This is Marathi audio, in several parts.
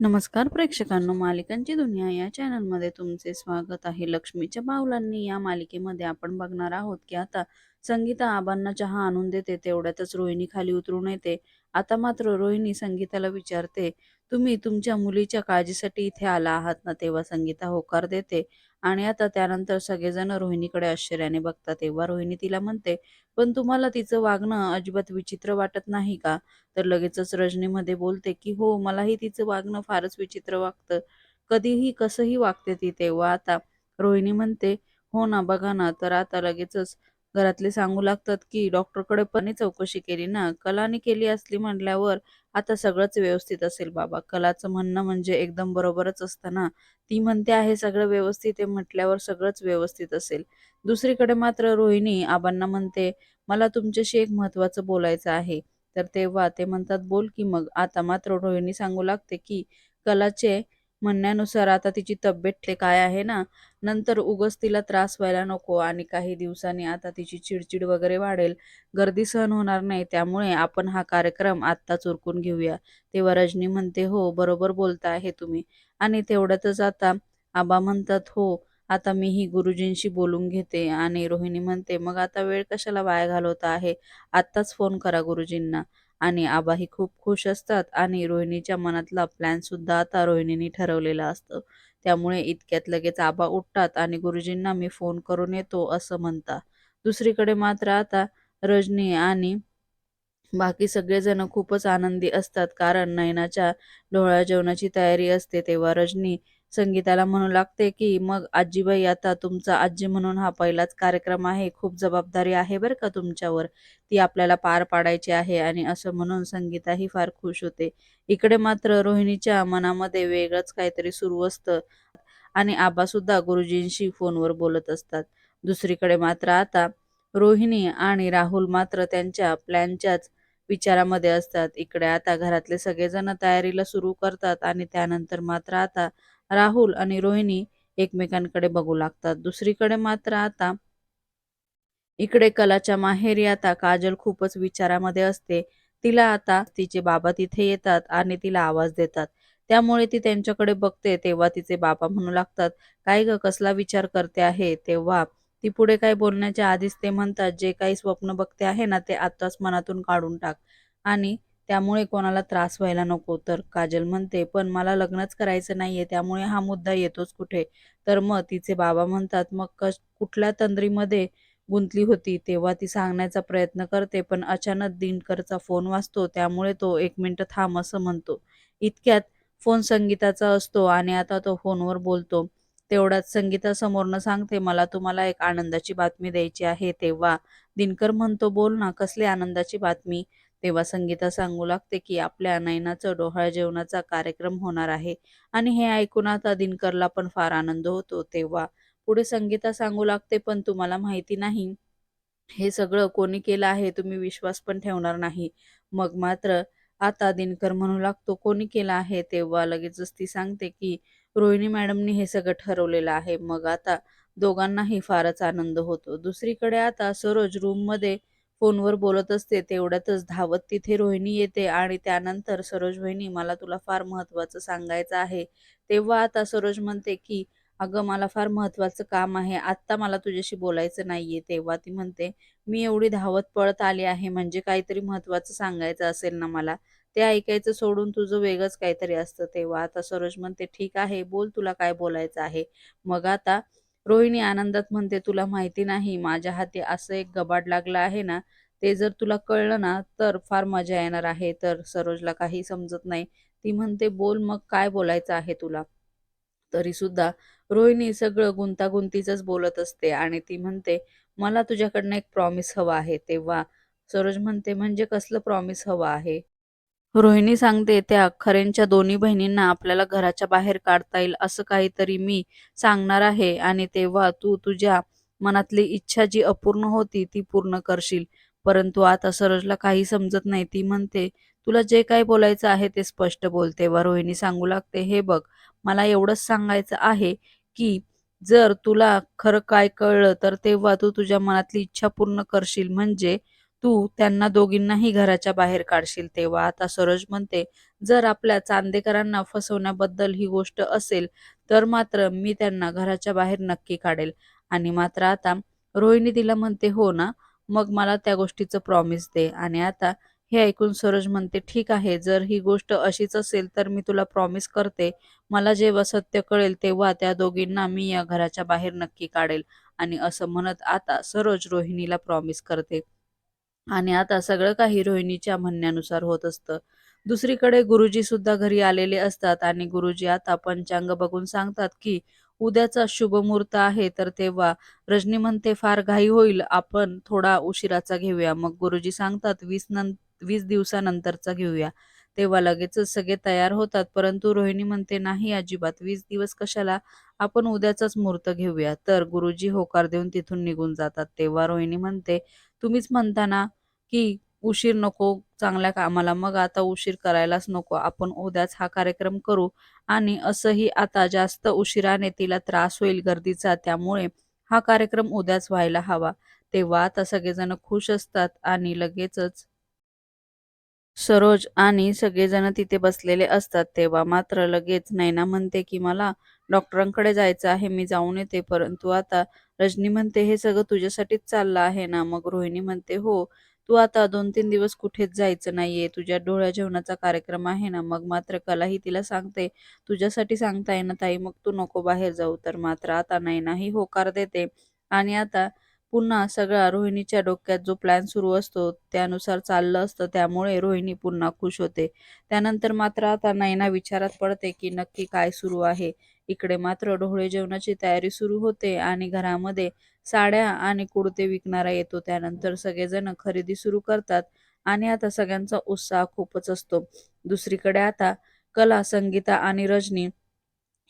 नमस्कार प्रेक्षकांनो मालिकांची दुनिया या चॅनलमध्ये तुमचे स्वागत आहे. लक्ष्मीच्या बावलांनी या मालिकेमध्ये आपण बघणार आहोत की आता संगीता आबांना चहा आणून देते तेवढ्यातच रोहिणी खाली उतरून येते. आता मात्र रोहिणी संगीताला विचारते तुम्ही तुमच्या मुलीच्या काळजीसाठी इथे आला आहात ना? तेव्हा संगीता होकार देते. आणि आता त्यानंतर सगळेजण रोहिणीकडे आश्चर्याने बघतात. तेव्हा रोहिणी तिला म्हणते पण तुम्हाला तिचं वागणं अजिबात विचित्र वाटत नाही का? तर लगेचच रजनीमध्ये बोलते की हो मलाही तिचं वागणं फारच विचित्र वागतं. कधीही कसंही वागते ती. तेव्हा आता रोहिणी म्हणते हो ना बघा ना. तर आता लगेचच घरातले सांगू लागतात की डॉक्टरकडे पण चौकशी केली ना. कलाने केली असली म्हटल्यावर आता सगळंच व्यवस्थित असेल बाबा. कलाचं म्हणणं म्हणजे एकदम बरोबरच असतं ना. ती म्हणते आहे सगळं व्यवस्थित आहे म्हटल्यावर सगळंच व्यवस्थित असेल. दुसरीकडे मात्र रोहिणी आबांना म्हणते मला तुमच्याशी एक महत्वाचं बोलायचं आहे. तर तेव्हा ते म्हणतात बोल की मग. आता मात्र रोहिणी सांगू लागते की कलाचे म्हणण्यानुसार आता तिची तब्येत ते काय आहे ना नंतर उगच तिला त्रास व्हायला नको आणि काही दिवसांनी आता तिची चिडचिड वगैरे वाढेल. गर्दी सहन होणार नाही त्यामुळे आपण हा कार्यक्रम आत्ताच उरकून घेऊया. तेव्हा रजनी म्हणते हो बरोबर बोलता आहे तुम्ही. आणि तेवढ्यातच आता आबा म्हणतात हो आता मीही गुरुजींशी बोलून घेते. आणि रोहिणी म्हणते मग आता वेळ कशाला वाया घालवता आहे? आत्ताच फोन करा गुरुजींना. आणि आबाही खूप खुश असतात आणि रोहिणीच्या मनातला प्लॅन सुद्धा आता रोहिणीने ठरवलेला असतं. त्यामुळे इतक्यात लगेच आबा उठतात आणि गुरुजींना मी फोन करून येतो असं म्हणता दुसरीकडे मात्र आता रजनी आणि बाकी सगळेजण खूपच आनंदी असतात कारण नयनाच्या डोळ्या जेवणाची तयारी असते तेव्हा रजनी संगीताला म्हणू लागते की मग आजीबाई आता तुमचा आजी म्हणून हा पहिलाच कार्यक्रम आहे खूप जबाबदारी आहे बरं का तुमच्यावर. ती आपल्याला पार पाडायची आहे. आणि असं म्हणून संगीताही फार खुश होते. इकडे मात्र रोहिणीच्या मनामध्ये वेगळंच काहीतरी सुरू असतं. आणि आबा सुद्धा गुरुजींशी फोनवर बोलत असतात. दुसरीकडे मात्र आता रोहिणी आणि राहुल मात्र त्यांच्या प्लॅनच्याच विचारामध्ये असतात. इकडे आता घरातले सगळेजण तयारीला सुरू करतात आणि त्यानंतर मात्र आता राहुल आणि रोहिणी एकमेकांकडे बघू लागतात. दुसरीकडे मात्र आता इकडे कलाच्या माहेरी आता काजल खूपच विचारामध्ये असते. तिला आता तिचे बाबा तिथे येतात आणि तिला आवाज देतात. त्यामुळे ती त्यांच्याकडे बघते तेव्हा तिचे बाबा म्हणू लागतात काय ग कसला विचार करते आहे? तेव्हा ती पुढे काय बोलण्याच्या आधीच ते म्हणतात जे काही स्वप्न बघते आहे ना ते आत्ताच मनातून काढून टाक. आणि त्यामुळे कोणाला त्रास व्हायला नको. तर काजल म्हणते पण मला लग्नच करायचं नाहीये त्यामुळे हा मुद्दा येतोच कुठे? तर मग तिचे बाबा म्हणतात मग कश कुठल्या तंद्रीमध्ये गुंतली होती? तेव्हा ती सांगण्याचा प्रयत्न करते पण अचानक दिनकरचा फोन वाजतो त्यामुळे तो एक मिनिट थांब असं म्हणतो. इतक्यात फोन संगीताचा असतो आणि आता तो फोनवर बोलतो. तेवढ्यात संगीता समोरनं सांगते मला तुम्हाला एक आनंदाची बातमी द्यायची आहे. तेव्हा दिनकर म्हणतो बोल ना कसली आनंदाची बातमी? तेव्हा संगीता सांगू लागते की आपल्या नयनाचं डोहाळ जेवणाचा कार्यक्रम होणार आहे आणि हे ऐकून आता दिनकरला पण फार आनंद होतो तेव्हा. पुढे संगीता सांगू लागते पण तुम्हाला माहिती नाही हे सगळं कोणी केलं आहे तुम्ही विश्वास पण ठेवणार नाही. मग मात्र आता दिनकर म्हणू लागतो कोणी केलं आहे? तेव्हा लगेचच ती सांगते की रोहिणी मॅडमनी हे सगळं ठरवलेलं आहे. मग आता दोघांनाही फारच आनंद होतो. दुसरीकडे आता सरोज रूममध्ये फोनवर बोलत असते तेवढ्यातच धावत तिथे रोहिणी येते आणि त्यानंतर सरोज बहिणी मला तुला फार महत्वाचं सांगायचं आहे. तेव्हा आता सरोज म्हणते की अगं मला फार महत्वाचं काम आहे. आत्ता मला तुझ्याशी बोलायचं नाहीये. तेव्हा ती म्हणते मी एवढी धावत पळत आली आहे म्हणजे काहीतरी महत्वाचं सांगायचं असेल ना मला. ते ऐकायचं सोडून तुझं वेगळंच काहीतरी असतं. तेव्हा आता सरोज म्हणते ठीक आहे बोल तुला काय बोलायचं आहे. मग आता रोहिणी आनंदात म्हणते तुला माहिती नाही माझ्या हाती असं एक गबाड लागलं आहे ना ते जर तुला कळलं ना तर फार मजा येणार आहे तर सरोजला काही समजत नाही ती म्हणते बोल मग काय बोलायचं आहे तुला तरी सुद्धा रोहिणी सगळं गुंतागुंतीचंच बोलत असते आणि ती म्हणते मला तुझ्याकडनं एक प्रॉमिस हवा आहे. तेव्हा सरोज म्हणते म्हणजे कसलं प्रॉमिस हवं आहे? रोहिणी सांगते त्या खरेंच्या दोन्ही बहिणींना आपल्याला घराच्या बाहेर काढता येईल असं काहीतरी मी सांगणार आहे आणि तेव्हा तू तुझ्या मनातली इच्छा जी अपूर्ण होती ती पूर्ण करशील. परंतु आता सरोजला काही समजत नाही. ती म्हणते तुला जे काही बोलायचं आहे ते स्पष्ट बोल. तेव्हा रोहिणी सांगू लागते हे बघ मला एवढंच सांगायचं आहे की जर तुला खरं काय कळलं तर तेव्हा तू तुझ्या मनातली इच्छा पूर्ण करशील. म्हणजे तू त्यांना दोघींनाही घराच्या बाहेर काढशील तेव्हा. आता सरोज म्हणते जर आपल्या चांदेकरांना फसवण्याबद्दल ही गोष्ट असेल तर मात्र मी त्यांना घराच्या बाहेर नक्की काढेल. आणि मात्र आता रोहिणी तिला म्हणते हो ना मग मला त्या गोष्टीचं प्रॉमिस दे. आणि आता हे ऐकून सरोज म्हणते ठीक आहे जर ही गोष्ट अशीच असेल तर मी तुला प्रॉमिस करते. मला जेव्हा सत्य कळेल तेव्हा त्या दोघींना मी या घराच्या बाहेर नक्की काढेल. आणि असं म्हणत आता सरोज रोहिणीला प्रॉमिस करते. आणि आता सगळं काही रोहिणीच्या म्हणण्यानुसार होत असतं. दुसरीकडे गुरुजी सुद्धा घरी आलेले असतात आणि गुरुजी आता पंचांग बघून सांगतात की उद्याचा शुभ मुहूर्त आहे तर तेव्हा रजनी म्हणते फार घाई होईल आपण थोडा उशिराचा घेऊया. मग गुरुजी सांगतात वीस नं वीस दिवसानंतरचा घेऊया. तेव्हा लगेचच सगळे तयार होतात परंतु रोहिणी म्हणते नाही अजिबात वीस दिवस कशाला? आपण उद्याचाच मुहूर्त घेऊया. तर गुरुजी होकार देऊन तिथून निघून जातात. तेव्हा रोहिणी म्हणते तुम्हीच म्हणता ना की उशीर नको चांगल्या कामाला मग आता उशीर करायलाच नको आपण उद्याच हा कार्यक्रम करू. आणि असंही आता जास्त उशिराने तिला त्रास होईल गर्दीचा त्यामुळे हा कार्यक्रम उद्याच व्हायला हवा. तेव्हा आता सगळेजण खुश असतात आणि लगेचच सरोज आणि सगळेजण तिथे बसलेले असतात. तेव्हा मात्र लगेच नैना म्हणते की मला डॉक्टरांकडे जायचं आहे मी जाऊन येते परंतु आता रजनी म्हणते हे सगळं तुझ्यासाठीच चाललं आहे ना? मग रोहिणी म्हणते हो तू आता दोन तीन दिवस कुठेच जायचं नाहीये. तुझ्या डोळ्या जेवणाचा कार्यक्रम आहे ना? मग मात्र कलाही तिला सांगते तुझ्यासाठी सांगताय ना ताई मग तू नको बाहेर जाऊ. तर मात्र आता नाही नाही होकार देते. आणि आता पुन्हा सगळा रोहिणीच्या डोक्यात जो प्लॅन सुरू असतो त्यानुसार चाललं असतं. त्यामुळे रोहिणी पुन्हा खुश होते. त्यानंतर मात्र आता नैना विचारात पडते की नक्की काय सुरू आहे. इकडे मात्र ढोळे जेवणाची तयारी सुरू होते आणि घरामध्ये साड्या आणि कुडते विकणारा येतो. त्यानंतर सगळेजण खरेदी सुरू करतात आणि आता सगळ्यांचा उत्साह खूपच असतो. दुसरीकडे आता कला संगीता आणि रजनी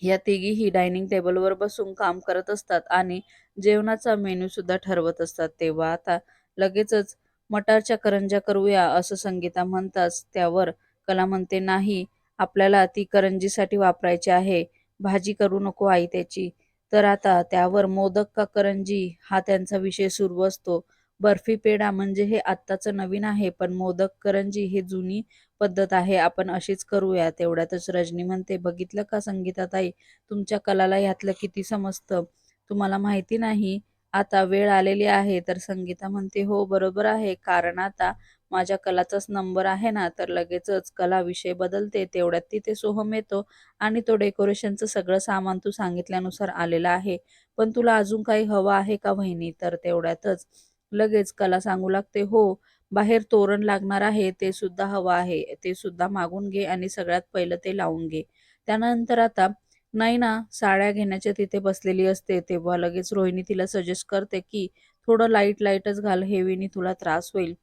या तिघीही डायनिंग टेबलवर बसून काम करत असतात आणि जेवणाचा मेनू सुद्धा ठरवत असतात. तेव्हा आता लगेचच मटारच्या करंज्या करूया असं संगीता म्हणताच त्यावर कला म्हणते नाही आपल्याला ती करंजीसाठी वापरायची आहे. भाजी करू नको आई त्याची. तर आता त्यावर मोदक का करंजी हा त्यांचा विषय सुरू असतो. बर्फी पेढा म्हणजे हे आत्ताचं नवीन आहे पण मोदक करंजी हे जुनी पद्धत आहे आपण अशीच करूया तेवढ्यातच रजनी म्हणते बघितलं का संगीताताई तुमच्या कलाला ह्यातलं किती समजतं? तुम्हाला माहिती नाही? आता वेळ आलेली आहे. तर संगीता म्हणते हो बरोबर आहे. कारण आता माझ्या कलाचाच नंबर आहे ना तर लगेचच कला विषय बदलते तेवढ्यात तिथे सोहम येतो आणि तो डेकोरेशनचं सगळं सामान तू सांगितल्यानुसार आलेलं आहे. पण तुला अजून काही हवं आहे का वहिनी? तर तेवढ्यातच लगेच कला सांगू लागते हो बाहेर तोरण लागणार आहे ते सुद्धा हवं आहे ते सुद्धा मागून घे आणि सगळ्यात पहिलं ते लावून घे. त्यानंतर आता नाही ना साड्या घेण्याच्या तिथे बसलेली असते तेव्हा लगेच रोहिणी तिला सजेस्ट करते की थोडं लाइट लाईटच घाल हेवीनी तुला त्रास होईल.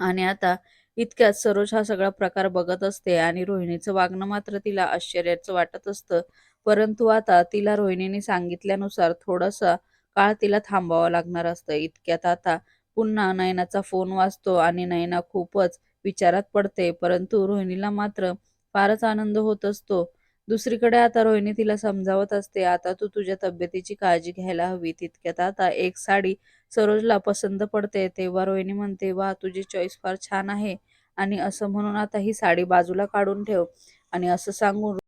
आणि आता इतक्यात सरोज हा सगळा प्रकार बघत असते आणि रोहिणीचं वागणं मात्र तिला आश्चर्याचं वाटत असतं. परंतु आता तिला रोहिणीने सांगितल्यानुसार थोडासा काळ तिला थांबावा लागणार असतं. इतक्यात आता पुन्हा नयनाचा फोन वाजतो आणि नयना खूपच विचारात पडते. परंतु रोहिणीला मात्र फारच आनंद होत असतो. दुसरीकडे आता रोहिणी तिला समजावत असते. आता तू तुझ्या तब्येतीची काळजी घ्यायला हवी. तितक्यात आता एक साडी सरोजला पसंत पडते. तेव्हा रोहिणी म्हणते वा तुझी चॉईस फार छान आहे. आणि असं म्हणून आता ही साडी बाजूला काढून ठेव. आणि असं सांगून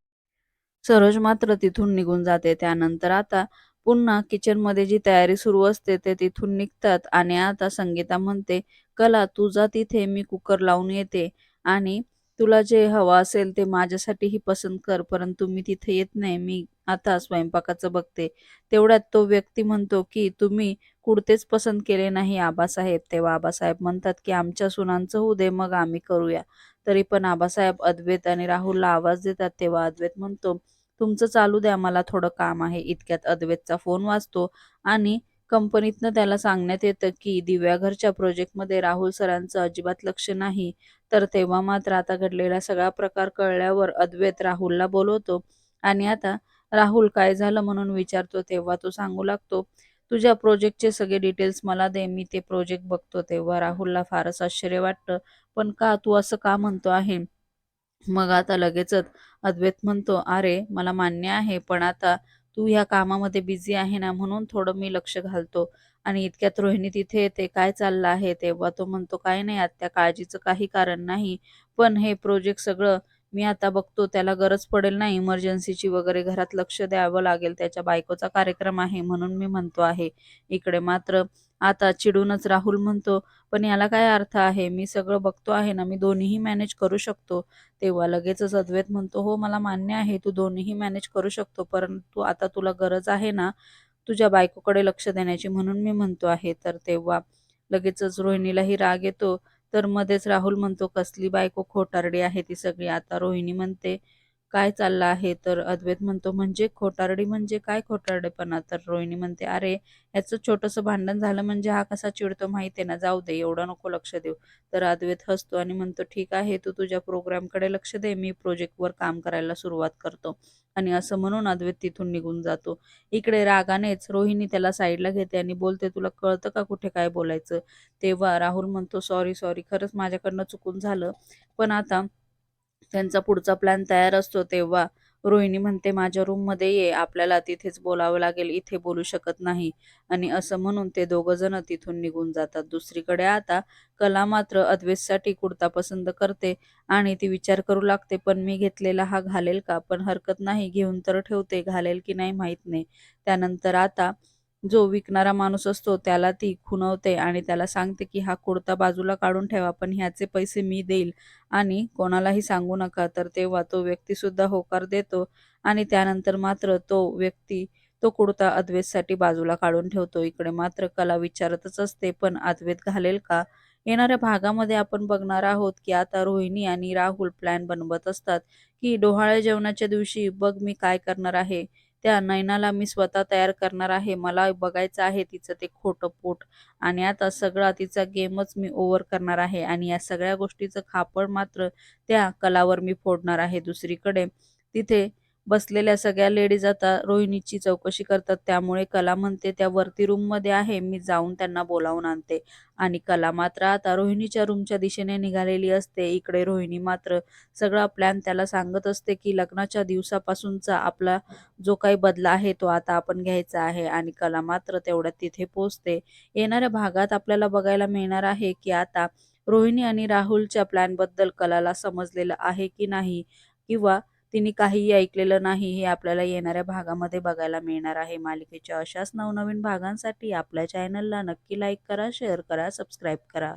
सरोज मात्र तिथून निघून जाते. त्यानंतर आता पुन्हा किचनमध्ये जी तयारी सुरू असते ते तिथून निघतात आणि आता संगीता म्हणते कला तुझा तिथे मी कुकर लावून येते आणि तुला जे हवं असेल ते माझ्यासाठीही पसंत कर परंतु मी तिथे येत नाही मी आता स्वयंपाकाचं बघते. तेवढ्यात तो व्यक्ती म्हणतो की तुम्ही कुडतेच पसंत केले नाही आबासाहेब. तेव्हा आबासाहेब म्हणतात की आमच्या सुनांचं होऊ दे मग आम्ही करूया. तरी पण आबासाहेब अद्वैत आणि राहुलला आवाज देतात तेव्हा अद्वैत म्हणतो तुमचं चालू द्या मला थोडं काम आहे. इतक्यात अद्वैतचा फोन वाजतो आणि कंपनीतनं त्याला सांगण्यात येतं की दिव्याघरच्या प्रोजेक्टमध्ये राहुल सरांचं अजिबात लक्ष नाही. तर तेव्हा मात्र आता घडलेला सगळा प्रकार कळल्यावर अद्वैत राहुलला बोलवतो आणि आता राहुल काय झालं म्हणून विचारतो तेव्हा तो सांगू लागतो तुझ्या प्रोजेक्टचे सगळे डिटेल्स मला दे मी ते प्रोजेक्ट बघतो. तेव्हा राहुलला फारच आश्चर्य वाटतं पण का तू असं का म्हणतो आहे? मग आता लगेचच अद्वैत म्हणतो अरे मला मान्य आहे पण आता तू ह्या कामामध्ये बिझी आहे ना म्हणून थोडं मी लक्ष घालतो. आणि इतक्यात रोहिणी तिथे येते काय चाललं आहे? तेव्हा तो म्हणतो काय नाही आत्या काळजीचं काही कारण नाही. पण हे प्रोजेक्ट सगळं मी आता बघतो त्याला गरज पडेल ना इमर्जन्सीची वगैरे घरात लक्ष द्यावं लागेल. त्याच्या बायकोचा कार्यक्रम आहे म्हणून मी म्हणतो आहे. इकडे मात्र आता चिडूनच राहुल म्हणतो पण याला काय अर्थ आहे? मी सगळं बघतो आहे ना मी दोन्हीही मॅनेज करू शकतो. तेव्हा लगेचच अद्वैत म्हणतो हो मला मान्य आहे तू दोन्हीही मॅनेज करू शकतो परंतु आता तुला गरज आहे ना तुझ्या बायकोकडे लक्ष देण्याची. म्हणून मी म्हणतो आहे. तर तेव्हा लगेचच रोहिणीलाही राग येतो तर मध्येच राहुल म्हणतो कसली बायको खोटारडी आहे ती सगळी. आता रोहिणी म्हणते काय चाललं आहे? तर अद्वैत म्हणतो म्हणजे खोटारडी म्हणजे काय खोटारडेपणा? तर रोहिणी म्हणते अरे याचं छोटंसं भांडण झालं म्हणजे हा कसा चिडतो माहिती आहे ना? जाऊ दे एवढं नको लक्ष देऊ. तर अद्वैत हसतो आणि म्हणतो ठीक आहे तू तुझ्या प्रोग्रामकडे लक्ष दे मी प्रोजेक्टवर काम करायला सुरुवात करतो. आणि असं म्हणून अद्वैत तिथून निघून जातो. इकडे रागानेच रोहिणी त्याला साईडला घेते आणि बोलते तुला कळतं का कुठे काय बोलायचं? तेव्हा राहुल म्हणतो सॉरी सॉरी खरंच माझ्याकडनं चुकून झालं. पण आता त्यांचा पुढचा प्लॅन तयार असतो तेव्हा रोहिणी म्हणते माझ्या रूममध्ये ये आपल्याला तिथेच बोलावं लागेल इथे बोलू शकत नाही. आणि असं म्हणून ते दोघं जण तिथून निघून जातात. दुसरीकडे आता कला मात्र अद्वेससाठी कुर्ता पसंत करते आणि ती विचार करू लागते पण मी घेतलेला हा घालेल का? पण हरकत नाही घेऊन तर ठेवते घालेल की नाही माहीत नाही. त्यानंतर आता जो विकणारा माणूस असतो त्याला ती खुणवते आणि त्याला सांगते की हा कुर्ता बाजूला काढून ठेवा पण ह्याचे पैसे मी देईल आणि कोणालाही सांगू नका. तर तेव्हा तो व्यक्ती सुद्धा होकार देतो आणि त्यानंतर मात्र तो व्यक्ती तो कुर्ता अद्वैतसाठी बाजूला काढून ठेवतो. इकडे मात्र कला विचारतच असते पण अद्वैत घालेल का? येणाऱ्या भागामध्ये आपण बघणार आहोत की आता रोहिणी आणि राहुल प्लॅन बनवत असतात की डोहाळे जेवणाच्या दिवशी बघ मी काय करणार आहे. त्या नयनाला मी स्वतः तयार करणार आहे. मला बघायचं आहे तिचं ते खोटं पोट. आणि आता सगळा तिचा गेमच मी ओव्हर करणार आहे. आणि या सगळ्या गोष्टीचं खापड मात्र त्या कलावर मी फोडणार आहे दुसरीकडे. तिथे बसलेल्या सगळ्या लेडीज आता रोहिणीची चौकशी करतात. त्यामुळे कला म्हणते त्या वरती रूममध्ये आहे मी जाऊन त्यांना बोलावून आणते. आणि कला मात्र आता रोहिणीच्या रूमच्या दिशेने निघालेली असते. इकडे रोहिणी मात्र सगळा प्लॅन त्याला सांगत असते की लग्नाच्या दिवसापासूनचा आपला जो काही बदला आहे तो आता आपण घ्यायचा आहे. आणि कला मात्र तेवढ्यात तिथे पोचते येणाऱ्या भागात आपल्याला बघायला मिळणार आहे की आता रोहिणी आणि राहुलच्या प्लॅनबद्दल कलाला समजलेलं आहे की नाही? किंवा तिने काहीही ऐकलेलं नाही हे आपल्याला येणाऱ्या भागामध्ये बघायला मिळणार आहे. मालिकेच्या अशाच नवनवीन भागांसाठी आपल्या चॅनलला नक्की लाईक करा शेअर करा सबस्क्राईब करा.